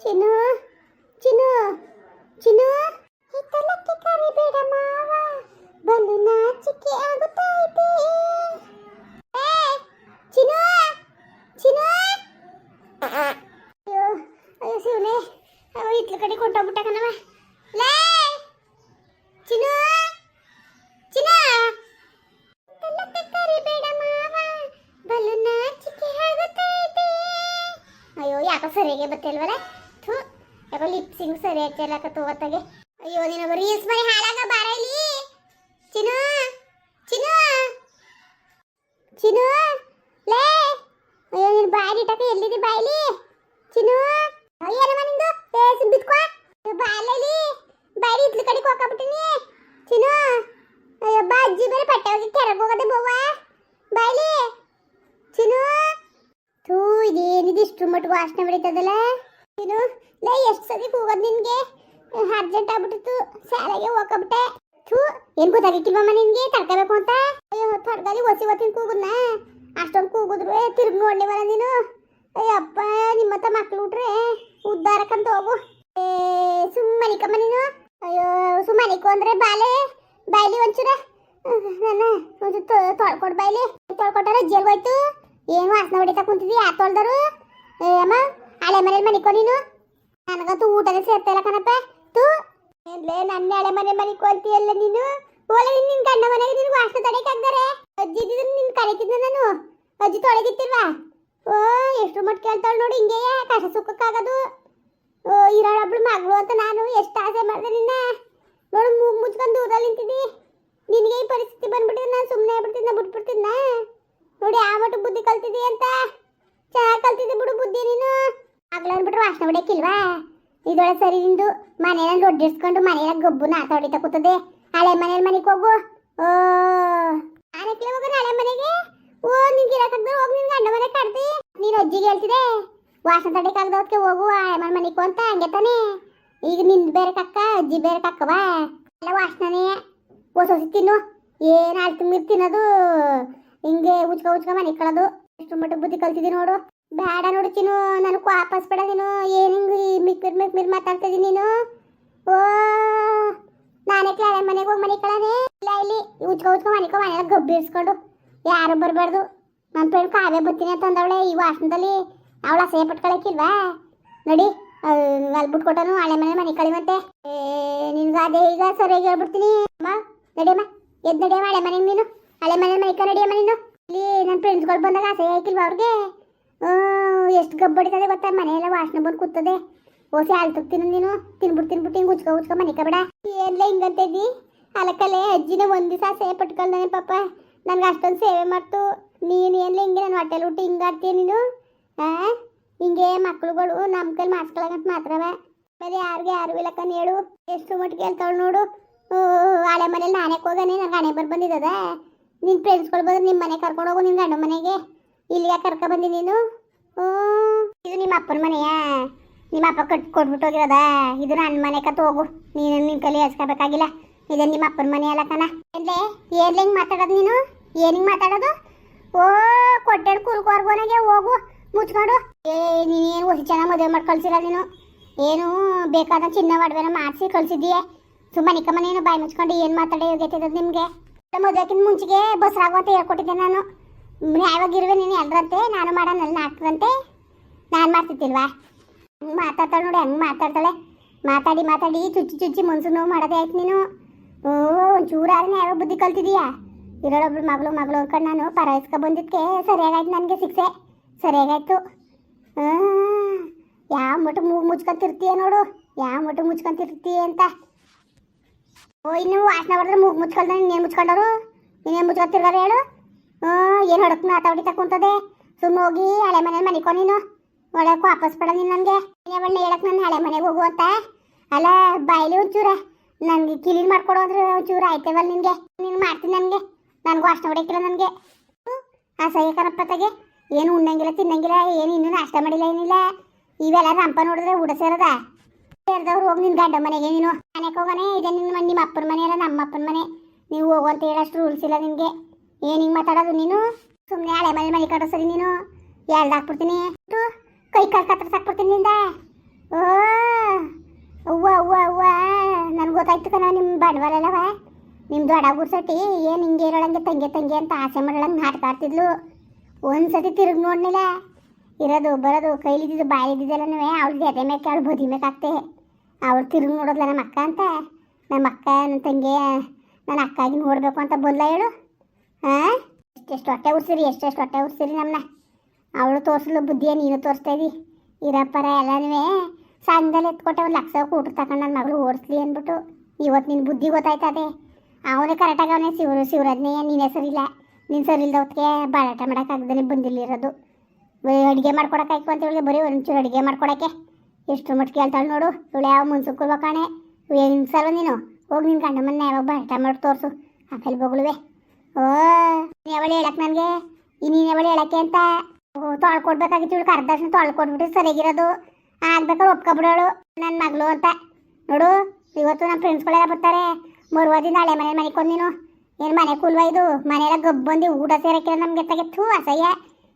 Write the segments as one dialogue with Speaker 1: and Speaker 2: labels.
Speaker 1: ಚಿನ್ನು ಚಿನ್ನು ಚಿನ್ನು. ಹಿತ್ತಲಕ್ಕೆ ಕರಿಬೇಡ ಮಾವ. ಬಲು ನಾಚಿಕೆ ಆಗುತ್ತೈತೆ. ಏ, ಚಿನ್ನು ಚಿನ್ನು. ಅಯ್ಯೋ ಅಯ್ಯೋ ಶಿವನೇ ಅಯ್ಯೋ ಇತ್ಲ ಕಡೆ ಕೊಟ್ಟೋಗ್ಬಿಟ್ಟ ಕಣವ ಲೇ ಚಿನ್ನು ಚಿನ್ನ. ಹಿತ್ತಲಕ್ಕೆ ಕರಿಬೇಡ ಮಾವ. ಬಲು ನಾಚಿಕೆ ಆಗುತ್ತೈತೆ. ಅಯ್ಯೋ ಯಾಕೋ ಸರಿಯಾಗಿ ಬತ್ತಿಲ್ವಲ್ಲ ಸಿಂಗ್ ಲಿಪ್ಸಿಂಗ್ ಸರಿ ಆಗ್ತಿಲ್ಲಕತ್ತು ಹೊತ್ತಾಗೆ. ಅಯ್ಯೋ, ನೀನು ರೀಲ್ಸ್ ಮಾಡಿ ಹಾಳಾಗ ಬಾರಲಿ ಚಿನು ಚಿನು ಚಿನು ಲೇ. ಅಯ್ಯೋ, ನೀನು ಬಾಯಿ ಇಟ್ಟಕ್ಕೆ ಎಲ್ಲಿದೆ ಬಾಯಿಲಿ ಚಿನ್ನು. ಏನಮ್ಮ ನಿಂದು? ಬೇಸ್ ಬಿತ್ಕೋ. ಬಾಯಲ್ಲಿ ಬಾಯಿ ಇದ್ಲು ಕಡೆ ಹೋಗ್ಬಿಟ್ಟಿನಿ ಚಿನು ಅಯ್ಯೋ, ಬಾ, ಅಜ್ಜಿ ಬೇರೆ ಪಟ್ಟೆ ಹೋಗಿ ಕೆರಗೋಗದೆ ಬೋವ. ಬಾಯ್ಲಿ ಚಿನ್ನು. ಥೂ, ಇದೇನಿದೆ ಇಷ್ಟು ಮಟ್ಟಿಗೆ ವಾಸನೆ ಬಿಡಿತದಲ್ಲ ನೀನು? ಲೈ, ಎಷ್ಟು ಸತಿ ಕೂಗೋದು ನಿನ್ಗೆ? ಅರ್ಜೆಂಟ್ ಆಗ್ಬಿಟ್ಟಿತ್ತು. ಶಾಲೆಗೆ ಹೋಗ್ಬಿಟ್ಟೆ. ಥೂ, ಏನು ಗೊತ್ತಾಗಿಕ್ಕಿಲ್ವಮ್ಮ ನಿನ್ಗೆ? ತಡ್ಕೋಬೇಕು ಅಂತ? ಅಯ್ಯೋ, ತಡ್ಕಲಿ, ಒಸಿ ಒತ್ತಿನ ಕೂಗುದ್ನ? ಅಷ್ಟೊಂದು ಕೂಗುದ್ರು ತಿರುಗಿ ಬರ ನೀನು? ಅಯ್ಯಪ್ಪ ನಿಮ್ಮ ಹತ್ರ ಮಕ್ಳು ಹುಟ್ರೆ ಉದ್ದಾರಕ್ಕಂತ ಹೋಗು. ಏ ಸುಮ್ಮನಿಕಮ್ಮ ನೀನು? ಅಯ್ಯೋ ಸುಮ್ಮನಿಕು ಅಂದ್ರೆ ಬಾಲೆ? ಬಾಯ್ಲಿ ಒಂಚೂರ? ನನ್ನ, ಒಂಚೂರು ತೊಳ್ಕೊಡ್ ಬಾಯ್ಲಿ. ತೊಳ್ಕೊಟ್ಟಾರ ಜೇಲ್ಗೋಯ್ತು ಏನು ವಾಸನೆ ಹೊಡಿತಾ ಕುಂತಿದ್ವಿ ಆ ತೊಳ್ದರು? ಅಮ್ಮ? ಹಳೆ ಮನೇಲಿ ಮನಿಕೋ ನೀನು? ನನಗಂತೂ ಊಟನೇ ಸೇರ್ತಾ ಇಲ್ಲ ಕಣಪ್ಪ. ತೂ. ಏನ್ಲೇ ನನ್ನ ಹಳೆ ಮನೆ ಮನಿಕೊಂತಿಯಲ್ಲ ನೀನು? ಒಳ್ಳೆ ನಿನ್ನ ಗಂಡ ಮನೆಗೆ ನಿನ್ ವಾಸನೆ ತಡೆಯಕ್ಕೆ ಅಜ್ಜಿ ಇದ್ದಿದ್ದು ನಿನ್ ಕರೀತಿದ್ನ ನಾನು? ಅಜ್ಜಿ ತೊಳೆದಿತ್ತಿಲ್ವಾ ಓ, ಎಷ್ಟು ಮಟ್ಟ ಕೇಳ್ತಾಳೆ ನೋಡಿ ಹಿಂಗೆ ಕಸ ಸುಕ್ಕಕ್ಕಾಗದು. ಓ, ಇರೋಳೊಬ್ಳು ಮಗಳು ಅಂತ ನಾನು ಎಷ್ಟು ಆಸೆ ಮಾಡಿದೆ ನಿನ್ನ? ನೋಡು, ಮೂಗು ಮುಚ್ಕೊಂಡು ದೂರಲ್ಲಿ ನಿಂತಿದ್ದಿ. ನಿನಗೆ ಈ ಪರಿಸ್ಥಿತಿ ಬಂದ್ಬಿಟ್ಟಿದ್ರೆ ನಾನು ಸುಮ್ಮನೆ ಆಗ್ಬಿಡ್ತಿದ್ನ, ಬಿಟ್ಬಿಡ್ತಿದ್ನ? ನೋಡಿ, ಆ ಮಟ್ಟ ಬುದ್ಧಿ ಕಲ್ತಿದ್ದಿ ಅಂತ ಚೆನ್ನಾಗಿ ಕಲ್ತಿದ್ದಿ ಬಿಡು ಬುದ್ಧಿ ನೀನು. ಆಗ್ಲ ಅಂದ್ಬಿಟ್ರೆ ವಾಸನೆ ಹೊಡಿಯಕ್ಕಿಲ್ವಾ ಇದೊಳ ಸರಿ ನಿಂದು ಮನೆಯಲ್ಲಿ ಒಡ್ಡಿಸ್ಕೊಂಡು ಮನೆಯಾಗ ಗೊಬ್ಬು ನಾತ ಹೊಡಿತಾ ಕೂತದೆ. ಹಳೆ ಮನೇಲಿ ಮನೆಗೆ ಹೋಗು. ಓ. ಆರಕ್ಕೆ ಹೋಗೋದು ಹಳೆ ಮನೆಗೆ? ಓ ನಿನ್ಗೆ ಇರಕ್ಕಾಗ್ದ ಹೋಗಿ, ನಿನ್ ಗಂಡ ಮನೆ ಕಡ್ತಿ ನೀನು ಅಜ್ಜಿಗೆ ಹೇಳ್ತಿದೆ. ವಾಸನೆ ಅದಕ್ಕೆ ಹೋಗು, ಹಳೆ ಮನೆ ಮನೆಗೆ ಅಂತ, ಹಂಗೆ ತಾನೆ. ಈಗ ನಿಂದು ಬೇರೆ ಕಕ್ಕ, ಅಜ್ಜಿ ಬೇರೆ ಕಕ್ಕವಾ? ಎಲ್ಲ ವಾಸನೆ ಹೊಸ ಹೊಸ ತಿನ್ನು. ಏನು ಆಳ್ತು ಮೀರ್ ತಿನ್ನೋದು? ಹಿಂಗೆ ಉಚ್ಕ ಉಚ್ಕ ಮನೆ ಕಳೋದು. ಎಷ್ಟು ಮಟ್ಟ ಬುದ್ಧಿ ಕಲ್ತಿದ್ದೀನಿ ನೋಡು. ಬೇಡ ನೋಡ್ತೀನು ನನಗೆ ವಾಪಸ್ ಬೇಡ ನೀನು. ಏನು ಹಿಂಗೆ ಮಿಕ್ಕಿರ್ ಮಿಕ್ಮಿರ್ ಮಿರ್ ಇದೀನಿ ನೀನು? ಓ, ನಾನೇ ಕೇಳ ಮನೆಗೆ ಹೋಗಿ ಮನೆ ಕಳನೆ ಇಲ್ಲ ಇಲ್ಲಿ. ಉಜ್ಕೊ ಉಜ್ಕೊ ಮನೆಗೆ ಮನೆಯಾಗ ಗಬ್ಬಿ ಇರ್ಸ್ಕೊಂಡು ಯಾರು ಬರಬಾರ್ದು? ನನ್ನ ಫ್ರೆಂಡ್ ಕಾವ್ಯ ಬರ್ತೀನಿ ಅಂತ ಅಂದವಳೆ. ಈ ವಾಸನದಲ್ಲಿ ಅವಳ ಅಸಹ್ಯ ಪಟ್ಕೊಳಕ್ಕಿಲ್ವಾ? ನೋಡಿ ಅಲ್ಲಿ ಬಿಟ್ಕೊಟ್ಟನು, ಹಳೆ ಮನೆ ಮನೆ ಕಳಿವಂತೆ. ಏ, ನಿನ್ಗೆ ಅದೇ ಈಗ ಸರಿಯಾಗಿ ಹೇಳ್ಬಿಡ್ತೀನಿ. ಅಮ್ಮ ನಡಿಯಮ್ಮ ಎದ್ ನಡಿಯಮ್ಮ ಹಳೆ ಮನೆಗೆ ನೀನು. ಹಳೆ ಮನೆ ಮನೆ ನಡಿಯಮ್ಮ ನೀನು. ಇಲ್ಲಿ ನನ್ನ ಫ್ರೆಂಡ್ಸ್ಗಳು ಬಂದಾಗ ಅಸಹ್ಯ ಆಯ್ಕಿಲ್ವಾ ಅವ್ರಿಗೆ? ಎಷ್ಟು ಗಬ್ಬಡಿತದೆ ಗೊತ್ತಾ? ಮನೆಯೆಲ್ಲ ವಾಸನೆ ಬಂದು ಕೂತದೆ. ಓಸಿ ಹಾಲು ತುಗ್ತೀನಿ ನೀನು. ತಿನ್ಬಿಟ್ಟು ತಿನ್ಬಿಟ್ಟು ಹಿಂಗೆ ಉಚ್ಕೊ ಉಚ್ಕೊ ಮನೆ ಕಬೇಡ ಏನ್ಲ ಹಿಂಗಂತ ಇದ್ದಿ? ಅಜ್ಜಿನ ಒಂದು ದಿವಸ ಸೇವೆ ಪಟ್ಕೊಳ್ದಾನೆ ಪಾಪ. ನನ್ಗೆ ಅಷ್ಟೊಂದು ಸೇವೆ ಮಾಡ್ತು. ನೀನು ಏನ್ಲ ಹಿಂಗೆ ನನ್ನ ಹೊಟ್ಟೆಲಿ ಹಿಂಗ ಹಿಂಗಾಡ್ತೀಯ ನೀನು? ಆ? ಹಿಂಗೆ ಮಕ್ಳುಗಳು ನಮ್ಮ ಕೈಲಿ ಮಾಡ್ಸ್ಕೊಳಕಂತ ಮಾತ್ರವ. ಬೇರೆ ಯಾರಿಗೆ ಯಾರು ಇಲ್ಲಕ್ಕನ್ ಹೇಳು. ಎಷ್ಟು ಮಟ್ಟಿಗೆ ಹೇಳ್ತಾಳು ನೋಡು. ಹಳೆ ಮನೇಲಿ ನಾನೇ ಹೋಗಾನೆ. ನನ್ನ ಹಣೆ ಬರ್ ಬಂದಿದ್ದದ ನಿನ್ನ ಫ್ರೆಂಡ್ಸ್ಗಳು ಬಂದ್ರೆ ನಿಮ್ಮ ಮನೆ ಕರ್ಕೊಂಡು ಹೋಗು ನಿನ್ನ ಗಂಡ ಮನೆಗೆ. ಇಲ್ಲಿಗೆ ಕರ್ಕೊ ಬಂದಿ ನೀನು? ಓ ಇದು ನಿಮ್ಮ ಅಪ್ಪನ ಮನೆಯಾ? ನಿಮ್ಮ ಅಪ್ಪ ಕಟ್ ಕೊಟ್ಬಿಟ್ಟು ಹೋಗಿರೋದ? ಇದು ನನ್ನ ಮನೆ ಕತ್ ಹೋಗು. ನೀನು ನಿಮ್ಮ ಕಲಿ ಹಚ್ಕೋಬೇಕಾಗಿಲ್ಲ ಇದು ನಿಮ್ಮ ಅಪ್ಪನ ಮನೆ ಅಲ್ಲ ಕಣ. ಏನ್ಲೇ? ಏನ್ಲಿ ಹಿಂಗೆ ಮಾತಾಡೋದು ನೀನು? ಏನ್ ಹಿಂಗ್ ಮಾತಾಡೋದು? ಓ, ಕೊಟ್ಟೆಡ್ ಕುರುಕೋರ್ಗೋನಾಗೆ ಹೋಗು. ಮುಚ್ಕೊಂಡು. ಏ, ನೀನೇನು ಹೊಸ ಚೆನ್ನಾಗಿ ಮದುವೆ ಮಾಡಿ ಕಳ್ಸಿರ ನೀನು? ಏನು ಬೇಕಾದ ಚಿನ್ನ ಒಡವೆನ ಮಾಡಿಸಿ ಕಳ್ಸಿದ್ದೀಯ? ಸುಮ್ಮನೆ ಕಮ್ಮ ನೀನು ಬಾಯಿ ಮುಚ್ಕೊಂಡು ಏನು ಮಾತಾಡಿ ಯೋಗ್ಯತೆ ನಿಮಗೆ? ಮದುವೆಕ್ಕಿಂತ ಮುಂಚೆಗೆ ಬಸ್ರಾಗು ಅಂತ ಹೇಳ್ಕೊಟ್ಟಿದ್ದೆ ನಾನು. ನ್ಯಾಯವಾಗಿರುವೆ ನೀನು ಎಲ್ರಂತೆ? ನಾನು ಮಾಡೋಣ ನಾಟಕಂತೆ ನಾನು ಮಾಡ್ತಿದ್ದಿಲ್ವಾ? ಹಂಗೆ ಮಾತಾಡ್ತಾಳೆ ನೋಡಿ, ಹಂಗೆ ಮಾತಾಡ್ತಾಳೆ. ಮಾತಾಡಿ ಮಾತಾಡಿ, ಚುಚ್ಚಿ ಚುಚ್ಚಿ ಮನ್ಸು ನೋವು ಮಾಡೋದೇ ಆಯ್ತು ನೀನು. ಓ ಚೂರಾದ್ರೆ ಯಾವಾಗ ಬುದ್ಧಿ ಕಲ್ತಿದೀಯಾ? ಇರೋಳೊಬ್ಳು ಮಗಳು ಮಗಳು ಅಂದ್ಕೊಂಡು ನಾನು ಪರಾಯಿಸ್ಕೊ ಬಂದಿದ್ದಕ್ಕೆ ಸರಿಯಾಗಾಯ್ತು ನನಗೆ ಸಿಕ್ಸೆ ಸರಿಯಾಗಾಯ್ತು. ಯಾವ ಮಟ್ಟ ಮೂ, ಮುಚ್ಕೊಂತಿರ್ತೀಯ ನೋಡು, ಯಾವ ಮಟ್ಟ ಮುಚ್ಕೊಂತಿರ್ತೀಯ ಅಂತ. ಓ, ಇನ್ನು ವಾಸನೆ ಹೊಡೆದ್ರೆ ಮೂಗು ಮುಚ್ಕೊಳ್ತಾನೆ, ಇನ್ನೇನು ಮುಚ್ಕೊಂಡವರು? ಇನ್ನೇನು ಮುಚ್ಕೊತಿರ್ಗಾರ ಹೇಳು? ಏನು ಹೊಡಕ್ ಮಾತಾಡಿತ ಕುಂತದೆ? ಸುಮ್ಮನೆ ಹೋಗಿ ಹಳೆ ಮನೇಲಿ ಮನಿಕೋ ನೀನು. ಒಳಗೆ ವಾಪಸ್ ಪಡ ನೀನು ನನಗೆ. ಬಣ್ಣ ಹೇಳಕ್ ನಾನು ಹಳೆ ಮನೆಗೆ ಹೋಗು ಅಂತ. ಅಲ್ಲ, ಬಾಯಲಿ ಒಂಚೂರ. ನನಗೆ ಕಿಲಿನ್ ಮಾಡ್ಕೊಡು ಅಂದ್ರೆ ಒಂಚೂರು ಆಯ್ತೇವಲ್ಲ ನಿನಗೆ. ನೀನು ಮಾಡ್ತೀನಿ ನನಗೆ. ನನಗೂ ಅಷ್ಟು ಹೊಡೆಯಕ್ಕಿಲ್ಲ ನನಗೆ. ಅಸಹ್ಯ ತಗೆ. ಏನು ಉಣ್ಣಂಗಿಲ್ಲ, ತಿನ್ನಂಗಿಲ್ಲ, ಏನು ಇನ್ನೂ ನಾಷ್ಟ ಮಾಡಿಲ್ಲ, ಏನಿಲ್ಲ. ಇವೆಲ್ಲ ರಂಪ ನೋಡಿದ್ರೆ ಊಟ ಸೇರದ. ಸೇರಿದವ್ರು ಹೋಗಿ ನಿನ್ನ ಗಂಡ ಮನೆಗೆ ನೀನು. ಮನೆಗೆ ಹೋಗೋಣ. ಇದೆ ನಿನ್ನ ನಿಮ್ಮ ಅಪ್ಪನ ಮನೆ ಅಲ್ಲ ನಮ್ಮ ಅಪ್ಪನ ಮನೆ. ನೀವು ಹೋಗು ಅಂತ ಹೇಳಷ್ಟು ರೂಲ್ಸ್ ಇಲ್ಲ ನಿನಗೆ. ಏನು ಹಿಂಗೆ ಮಾತಾಡೋದು ನೀನು? ಸುಮ್ಮನೆ ಹಳೆ ಮನೆ ಮನೆ ಕಟ್ಟೋ ಸರಿ ನೀನು? ಎರಡು ಹಾಕ್ಬಿಡ್ತೀನಿ. ಕೈ ಕಾಲು ಕತ್ರ ಸಾಕ್ಬಿಡ್ತೀನಿ ನಿಂದ. ಓ, ಅವ್ವ ಅವ್ವ ಅವ್ವ. ನನಗೆ ಗೊತ್ತಾಯ್ತು ಕಣ ನಿಮ್ಮ ಬಂಡವಾಳ ನಿಮ್ಮ ದೊಡ್ಡ ಗುರ್ಸಟ್ಟಿ ಏನು ಹಿಂಗೆ ಇರೋಳಂಗೆ ತಂಗೆ ತಂಗೆ ಅಂತ ಆಸೆ ಮಾಡೋಳಂಗೆ ಹಾಡ್ತಾಡ್ತಿದ್ಲು ಒಂದು ಸತಿ ತಿರುಗಿ ನೋಡ್ನಿಲ್ಲ. ಇರೋದು, ಬರೋದು ಕೈಲಿದ್ದು ಬಾಯಿದ್ದಿದ್ದೆಲ್ಲನೂ ಅವಳು ಎದೆ ಮೇಕೆ ಅವಳು ಬದಿ ಮೇಕೆ ಅವ್ರು ಅವಳು ತಿರುಗಿ ನೋಡೋದ್ಲ ನಮ್ಮ ಅಕ್ಕ ಅಂತ. ನಮ್ಮ ಅಕ್ಕ ನನ್ನ ತಂಗಿ ನನ್ನ ಅಕ್ಕಾಗಿ ನೋಡಬೇಕು ಅಂತ ಬಂದ್ಲ ಹೇಳು. ಹಾಂ? ಎಷ್ಟೆಷ್ಟು ಹೊಟ್ಟೆ ಉರ್ಸಿರಿ, ಎಷ್ಟೆಷ್ಟು ಹೊಟ್ಟೆ ಉರ್ಸಿರಿ ನಮ್ಮನ್ನ ಅವಳು ತೋರಿಸ್ಲು ಬುದ್ಧಿಯ, ನೀನು ತೋರಿಸ್ತಾ ಇದ್ದಿ. ಇರಪ್ಪರ ಎಲ್ಲನೂ ಸಂಘದಲ್ಲಿ ಎತ್ಕೊಟ್ಟೆ ಒಂದು ಲಕ್ಷ ಊಟ ತಗೊಂಡು ನನ್ನ ಮಗಳು ಓಡಿಸ್ಲಿ ಅಂದ್ಬಿಟ್ಟು. ಇವತ್ತು ನಿನ್ನ ಬುದ್ಧಿ ಗೊತ್ತಾಯ್ತದೆ. ಅವನೇ ಕರೆಕ್ಟಾಗಿ ಅವನೇ ಶಿವ್ರು ಶಿವರದ್ನೇ ನೀನೇ ಹೆಸರಿಲ್ಲ. ನೀನು ಸರಿ ಇಲ್ದ ಹೊತ್ತಿಗೆ ಬಾಳಾಟ ಮಾಡೋಕ್ಕಾಗ್ದೇ ಬಂದಿಲ್ಲ ಇರೋದು. ಅಡುಗೆ ಮಾಡ್ಕೊಡೋಕ್ಕಾಯ್ತು ಅಂತ ಹೇಳಿ ಬರೀ ಒಂಚೂರು ಅಡುಗೆ ಮಾಡ್ಕೊಡಕ್ಕೆ. ಎಷ್ಟು ಮಟ್ಟಿಗೆ ಹೇಳ್ತಾಳೆ ನೋಡು, ಇವಳು ಯಾವ ಮುನ್ಸುಕ್ಕಲ್ವ ಕಾಣೆ. ಏನು ಸಲ ನೀನು? ಹೋಗಿ ನಿನ್ನ ಗಂಡ ಮನೆ ಯಾವಾಗ ಬಾಳಾಟ ಮಾಡಿ ತೋರಿಸು. ಆಮೇಲೆ ಬೊಗಳುವೆ. ಓ ಯಾವಳು ಹೇಳಕ್ ನನಗೆ? ನೀನ್ ಯಾವಳು ಹೇಳಕ್ಕೆ ಅಂತ? ತೊಳ್ಕೊಡ್ಬೇಕಾಗಿತ್ತು ಇವಳು, ಕರ್ದರ್ಶನ ತೊಳ್ಕೊಟ್ಬಿಟ್ಟು ಸರಿಯಾಗಿರೋದು. ಆಗ್ಬೇಕಾದ್ರೆ ಒಪ್ಕೊಬಿಡೋಳು ನನ್ನ ಮಗಳು ಅಂತ. ನೋಡು, ಇವತ್ತು ನಮ್ಮ ಫ್ರೆಂಡ್ಸ್ಗಳೆಲ್ಲ ಬರ್ತಾರೆ. ಮರುವಾದಿಂದ ಹಳೆ ಮನೆ ಮನೆಗೆ ನೀನು. ಏನು ಮನೆ ಕೂಲ್ವ ಇದು? ಮನೆಯೆಲ್ಲ ಗಬ್ಬಂದಿ ಬಂದು ಊಟ ಸೇರಕ್ಕಿಲ್ಲ ನಮಗೆ ತೆಗೆತ್ತು ಅಸಹ್ಯ.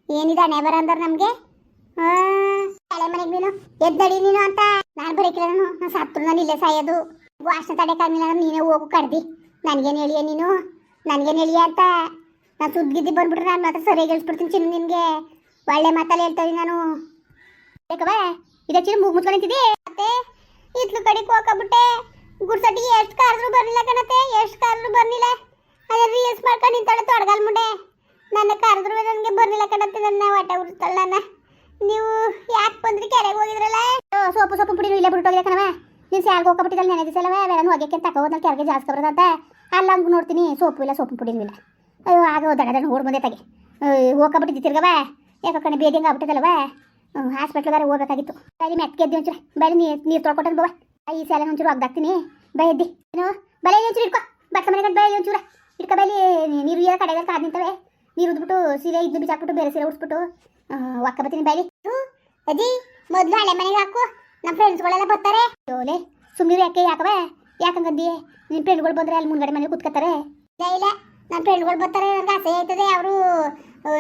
Speaker 1: ಏನಿದೆ ಹಣೆ ಬರ ಅಂದ್ರೆ ನಮಗೆ ಹಳೆ ಮನೆಗೆ ನೀನು, ಎದ್ದಡಿ ನೀನು ಅಂತ. ನಾನು ಬರೀಕಿಲ್ಲ ನಾನು ನಾನು ಸತ್ರು ನಾನು ಇಲ್ಲೇ ಸಾಯೋದು. ವಾಸನೆ ತಡೆಯಕ್ಕಾಗಿಲ್ಲ ನೀನೇ ಹೋಗು ಕಡ್ದಿ ನನಗೇನು ಹೇಳಿಯ ನೀನು? ನನಗೇನು ಹೇಳಿ ಅಂತ? ನಾನು ಸುದ್ದಿದ್ದಿ ಬಂದ್ಬಿಟ್ರೆ ನಾನು ಮಾತ್ರ ಸರಿಯಾಗಿ ಹೇಳ್ಸ್ಬಿಡ್ತೀನಿ ಚಿನ್ನ ನಿನಗೆ. ಒಳ್ಳೆ ಮಾತಲ್ಲಿ ಹೇಳ್ತಾ ನಾನು. ಬೇಕವ ಇದ ಚಿನ್ನ ಮುಗ್ ಮುಚ್ಕೊಂಡು ಮತ್ತೆ? ಇತ್ಲು ಕಡೆಗೆ ಹೋಗ್ಬಿಟ್ಟೆ ಗುಡ್ಸಟ್ಟಿಗೆ ಎಷ್ಟು ಕಾರ್ದ್ರು ಬರ್ಲಿಲ್ಲ ಕಣತೆ ಎಷ್ಟು ಕಾರ್ದ್ರು ಬರ್ಲಿಲ್ಲ. ಅದೇ ರೀಲ್ಸ್ ಮಾಡ್ಕೊಂಡು ನಿಂತಾಳೆ ತೊಡಗಲ್ ಮುಂಡೆ ನನ್ನ ಕರೆದ್ರು ನನಗೆ ಬರ್ಲಿಲ್ಲ ಕಣತೆ ನನ್ನ ಹೊಟ್ಟೆ ಉರಿಸ್ತಾಳೆ ನನ್ನ. ನೀವು ಯಾಕೆ ಬಂದ್ರಿ ಕೆರೆಗೆ ಹೋಗಿದ್ರಲ್ಲ? ಸೋಪು ಸೋಪು ಪುಡಿ ಇಲ್ಲೇ ಬಿಟ್ಟು ಕಣವ ನೀನು ಸ್ಯಾಲ್ಗೆ ಹೋಗ್ಬಿಟ್ಟಿದ್ದಲ್ಲ ನೆನೆ ದಿವಸಲ್ಲವ ಬೇರೆ ಹೋಗಕ್ಕೆ ಅಂತ ಹೋದ್ನಲ್ಲಿ ಕೆರೆಗೆ ಜಾಸ್ತಿ ಬರೋದಂತ. ಅಲ್ಲ ಹಂಗೆ ನೋಡ್ತೀನಿ, ಸೋಪು ಇಲ್ಲ ಸೋಪು ಪುಡಿ ಇಲ್ಲ. ಅಯ್ಯೋ ಆಗ ದಡ ದಡ ಓಡ್ ಬಂದೆ ತಗೆ. ಹೋಗ್ಬಿಟ್ಟಿದ್ದು ತಿರ್ಗವ ಯಾಕೆ ಕಣೆ ಬೇದಿಂಗ ಹಂಗೆ ಆಗ್ಬಿಟ್ಟಿದ್ದಲ್ವ ಹಾಸ್ಪಿಟ್ಲ್ಗಾರ ಹೋಗ್ಬೇಕಾಗಿತ್ತು. ಬರೀ ಮೆತ್ಕೆ ಎದ್ದು ಒಂಚೂರು. ಬರೀ ನೀರು ನೀರು ತೊಳ್ಕೊಟ್ಟಂದು ಬವ ಈ ಸ್ಯಾಲ ಒಂಚೂರು ಬೈ, ಎದ್ದಿ. ಏನು? ಬಲೆ ಒಂಚೂರು ಇಟ್ಕೊ. ಬಟ್ಟ ಮನೆಗೆ ಬೈ ಒಂಚೂರು. ಇಟ್ಕೊ ಬೈಲಿ ನೀರು ಏನೋ ಕಡೆಗೆ ಕಾದು ನಿಂತವೆ. ನೀರು ಉದ್ಬಿಟ್ಟು ಸೀರೆ ಇದ್ದು ಬಿಚಾಕ್ಬಿಟ್ಟು ಬೇರೆ ಸೀರೆ ಉಡ್ಸ್ಬಿಟ್ಟು ಒಕ್ಕ ಬರ್ತೀನಿ ಬೈಲಿ ಅಜ್ಜಿ ಮೊದಲು ಹಳೆ ಮನೆಗೆ ಹಾಕು. ನಮ್ಮ ಫ್ರೆಂಡ್ಸ್ಗಳೆಲ್ಲ ಬರ್ತಾರೆ. ಓಲೆ ಸುಮ್ಮನೆ ಯಾಕೆ ಯಾಕವ ಯಾಕಂಗಂದಿ? ನಿನ್ನ ಫ್ರೆಂಡ್ಗಳು ಬಂದ್ರೆ ಅಲ್ಲಿ ಮುಂದ್ಗಡೆ ಮನೆ ಕೂತ್ಕೋತಾರೆ ಇಲ್ಲ ನನ್ನ ಫ್ರೆಂಡ್ಗಳು ಬರ್ತಾರೆ ನನಗೆ ಆಸೆ ಆಯ್ತದೆ ಅವರು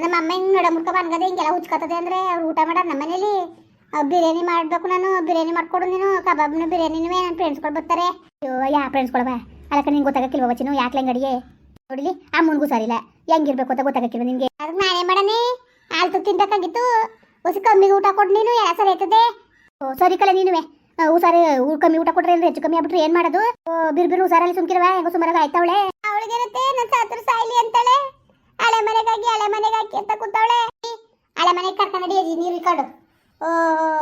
Speaker 1: ನಮ್ಮ ಅಮ್ಮ ಹಿಂಗೆ ನಡ ಮುಡ್ಕೊ ಬಂದ್ಗದೆ ಹಿಂಗೆಲ್ಲ ಹುಚ್ಕೋತದೆ ಅಂದರೆ ಅವ್ರು ಊಟ ಮಾಡ ನಮ್ಮ ಮನೇಲಿ. ಬಿರಿಯಾನಿ ಮಾಡಬೇಕು ನಾನು ಬಿರಿಯಾನಿ ಮಾಡ್ಕೊಡು ನೀನು ಕಬಾಬ್ನ ಬಿರಿಯಾನಿನೂ ನನ್ನ ಫ್ರೆಂಡ್ಸ್ಗಳು ಬರ್ತಾರೆ. ಅಯ್ಯೋ ಯಾ ಬಾ ಅದಕ್ಕೆ ನಿಂಗೆ ಗೊತ್ತಾಗಕ್ಕಿಲ್ವ ವಚಿನ? ಯಾಕೆ ಅಂಗಡಿಗೆ? ನೋಡಿಲಿ ಅಮ್ಮನಿಗೂ ಸರಿಲ್ಲ. ಹೆಂಗಿರ್ಬೇಕು ಅಂತ ಗೊತ್ತಾಗಕ್ಕಿಲ್ವ ನಿನಗೆ ಅದಕ್ಕೆ ನಾನೇ ಮಾಡನೆ ಆಲ್ತು ತಿನ್ಬೇಕಾಗಿತ್ತು. ಹೊಸ ಕಮ್ಮಿಗೆ ಊಟ ಕೊಡು ನೀನು ಎಲ್ಲ ಸರಿ ಆಯ್ತದೆ. ಓ ಸರಿ ಕಲೆ ನೀನುವೆ. ಹುಷಾರು, ಊರ್ ಕಮ್ಮಿ ಊಟ ಕೊಟ್ರೆ ಹೆಚ್ಚು ಕಮ್ಮಿ ಆಗ್ಬಿಟ್ರೆ ಏನ್ ಮಾಡೋದು? ಬಿರ್ ಬಿರು ಹುಷಾರಲ್ಲಿ ಸುಮ್ಕಿರವ? ಹೆಂಗ ಸುಮಾರಾಗ ಆಯ್ತಾವಳೆ? ಅವಳಿಗಿರುತ್ತೆ ನನ್ನ ಸಾತ್ರ ಸಾಯ್ಲಿ ಅಂತಾಳೆ. ಹಳೆ ಮನೆಗಾಗಿ ಹಳೆ ಮನೆಗಾಗಿ ಅಂತ ಕೂತವಳೆ. ಹಳೆ ಮನೆಗೆ ಕರ್ಕೊಂಡಿ ನೀರು ಇಕ್ಕೊಂಡು ಓ,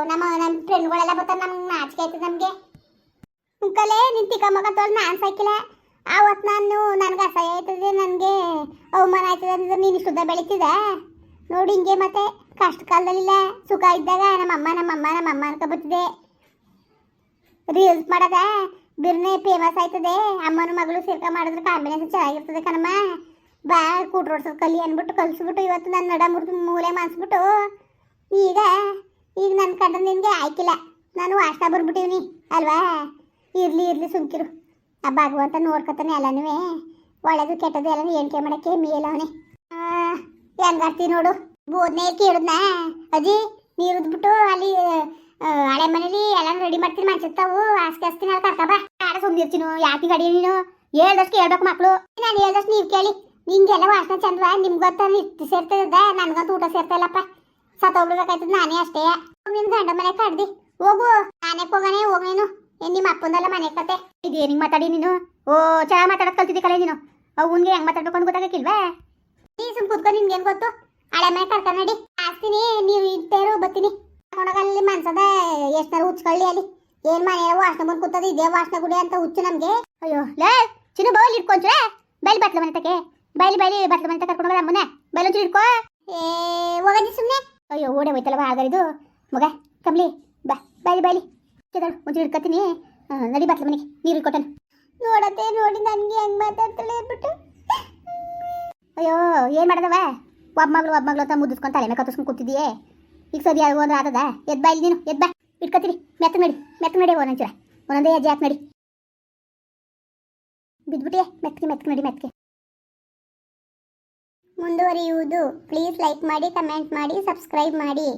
Speaker 1: ನಮ್ಮ ನಮ್ಮ ಫ್ರೆಂಡ್ಗಳೆಲ್ಲ ಬರ್ತಾರೆ ನಮ್ಗೆ ನಾಚಿಕೆ ಆಯ್ತದೆ ನಮಗೆ. ಕಲೆ ನಿಂತಿ ಮಗ ತೋಲ್ ನಾನು ಸಾಕಿಲ್ಲ ಆವತ್ತು ನಾನು, ನನಗೆ ಅಸಹ್ಯ ಆಯ್ತದೆ, ನನಗೆ ಅವಮಾನ ಆಯ್ತದೆ ಅಂದ್ರೆ ನೀನು ಶುದ್ಧ ಬೆಳೀತಿದ ನೋಡಿ ಹಿಂಗೆ ಮತ್ತೆ. ಕಷ್ಟ ಕಾಲದಲ್ಲಿಲ್ಲ ಸುಖ ಇದ್ದಾಗ ನಮ್ಮಮ್ಮ ನಮ್ಮಮ್ಮ ನಮ್ಮಮ್ಮ ಅನ್ಕೊ ಬರ್ತಿದೆ ರೀಲ್ಸ್ ಮಾಡದ ಬಿರ್ನೆ ಫೇಮಸ್ ಆಯ್ತದೆ. ಅಮ್ಮನ ಮಗಳು ಸೇರ್ಕ ಮಾಡಿದ್ರೆ ಕಾಂಬಿನೇಷನ್ ಚೆನ್ನಾಗಿರ್ತದೆ ಕಣಮ್ಮ. ಬಾ ಕೂಟ್ರೋಡ್ಸೋದು ಕಲಿ ಅಂದ್ಬಿಟ್ಟು ಕಲಿಸ್ಬಿಟ್ಟು ಇವತ್ತು ನನ್ನ ನಡ ಮುರಿದು ಮೂಲೆ ಮಾಡಿಸ್ಬಿಟ್ಟು ಈಗ ಈಗ ನನ್ನ ಕಂಡ ನಿನಗೆ ಆಯ್ಕಿಲ್ಲ. ನಾನು ವಾಸ್ಟ ಬರ್ಬಿಟ್ಟಿವ್ನಿ ಅಲ್ವಾ? ಇರಲಿ ಇರಲಿ ಸುಮ್ಕಿರು. ಆ ಭಗವಂತ ನೋಡ್ಕೊತಾನೆ ಎಲ್ಲನೂ ಒಳ್ಳೇದು ಕೆಟ್ಟದ್ದು ಎಲ್ಲನೂ ಎಣಿಕೆ ಮಾಡೋಕ್ಕೆ ಮೇಲವನೇ ಹೆಂಗಾಡ್ತಿ ನೋಡು. ಬೋದ್ನೆ ಕೇಳಿದ್ನ? ಅಜ್ಜಿ, ನೀರುದ್ಬಿಟ್ಟು ಅಲ್ಲಿ ಹಳೆ ಮನೇಲಿ ಎಲ್ಲ ರೆಡಿ ಮಾಡ್ತೀನಿ ಮನ್ಸಿರ್ತಾವು ಆಸ್ತಿ ಆಸ್ತಿನ ಕರ್ಕಬ ಯಾರ ಸುಮ್ನಿರ್ತೀನು, ಯಾಕೆ ಗಡಿ ನೀನು? ಹೇಳ್ದಷ್ಟು ಕೇಳ್ಬೇಕು ಮಕ್ಳು. ನಾನು ಹೇಳ್ದಷ್ಟು ನೀವು ಕೇಳಿ. ನಿಂಗೆಲ್ಲ ವಾಸನೆ ಚಂದವ ನಿಮ್ಗಂತ ಇಟ್ಟು ಸೇರ್ತದ ನನ್ಗಂತೂ ಊಟ ಸೇರ್ತಾ ಇಲ್ಲಪ್ಪ ಸತ್ತೋಗ್ಬಿಡ್ಬೇಕಾಯ್ತದ ನಾನೇ ಅಷ್ಟೇ. ನಿನ್ನ ಗಂಡ ಮನೆ ಕಡ್ದಿ ಹೋಗು. ನಾನೇ ಹೋಗನೆ ಹೋಗ್ ನೀನು. ನಿಮ್ಮ ಅಪ್ಪಂದಲ್ಲ ಮನೆ ಕತೆ? ಇದೇನಿಗೆ ಮಾತಾಡಿ ನೀನು? ಓ ಚೆನ್ನಾಗಿ ಮಾತಾಡೋದು ಕಲ್ತಿದ್ದಿ ಕಲೆ ನೀನು? ಅವ್ನಿಗೆ ಹೆಂಗ್ ಮಾತಾಡ್ಬೇಕು ಅಂತ ಗೊತ್ತಾಗಕ್ಕಿಲ್ವಾ? ನೀ ಸುಮ್ ಕೂತ್ಕೊ ಏನು ಗೊತ್ತು? ಹಳೆ ಮನೆ ಕರ್ಕೊಂಡ್ ನಡಿ. ಆಸ್ತೀನಿ, ನೀವು ಇದ್ದೇರು ಬತ್ತೀನಿ ಅಲ್ಲಿ ಮನ್ಸದ ಎಷ್ಟಾರು ಹುಚ್ಕೊಳ್ಳಿ ಅಲ್ಲಿ. ಏನ್ ಮನೆ ವಾಸನೆ ಬಂದು ಕೂತದ ಇದೇ ವಾಸನೆ ಗುಡಿ ಅಂತ ಹುಚ್ಚು ನಮ್ಗೆ. ಅಯ್ಯೋ ಲೇ ಚಿನ್ನು ಬೌಲ್ ಇಟ್ಕೊಂಡ್ರೆ ಬೈಲಿ ಬತ್ಲ ಮನೆ ತಕ್ಕೆ ಬೈಲಿ ಬೈಲಿ ಬತ್ಲ ಮನೆ ತಕ್ಕ ಕರ್ಕೊಂಡು ಅಮ್ಮನೆ ಬೈಲ್ ಒಂಚೂರು ಇಟ್ಕೋ ಏ ಹೋಗದಿ ಸುಮ್ಮನೆ ಅಯ್ಯೋ ಓಡೆ ಹೋಯ್ತಲ್ಲ ಆಗರಿದು ಮಗ ಕಮ್ಲಿ ಬಾ ಬೈಲಿ ಬೈಲಿ. ಕೇದಳು ಒಂಚೂರು ಇಟ್ಕೊತೀನಿ ನಡಿ ಬತ್ಲ ಮನೆಗೆ ನೀರು ಇಟ್ಕೊಟ್ಟನು ನೋಡತ್ತೆ ನೋಡಿ ನನಗೆ ಹೆಂಗ್ ಮಾತಾಡ್ತಾಳೆ ಅಂದ್ಬಿಟ್ಟು. ಅಯ್ಯೋ ಏನ್ ಮಾಡದವ? ಒಬ್ಬ ಮಗಳು ಒಬ್ಬ ಮಗಳು ಅಂತ ಮುದ್ದಿಸ್ಕೊಂಡು ತಲೆ ಮೇಲೆ ಕತ್ತಿಸ್ಕೊಂಡು ಕೂತಿದ್ದೀಯೇ ಈಗ ಆಗೋ ಅಂದ್ರೆ ಆತದ? ಎದ್ ಬಾ ಇಲ್ಲಿ ನೀನು, ಎದ್ ಬಾ. ಇಟ್ಕೊತೀರಿ ಮೆತ್ತ ನಡಿ ಮೆತ್ತ ನಡಿ ಒಂದೊಂಚೂರ ಒಂದೊಂದೇ ಹೆಜ್ಜೆ ಹಾಕಿ ನಡಿ. ಬಿದ್ಬಿಟ್ಟಿಯೇ? ಮೆತ್ತಗೆ ಮೆತ್ತಗೆ ನಡಿ, ಮೆತ್ತಗೆ. ಮುಂದುವರಿಯುವುದು. ಪ್ಲೀಸ್ ಲೈಕ್ ಮಾಡಿ ಕಮೆಂಟ್ ಮಾಡಿ ಸಬ್ಸ್ಕ್ರೈಬ್ ಮಾಡಿ.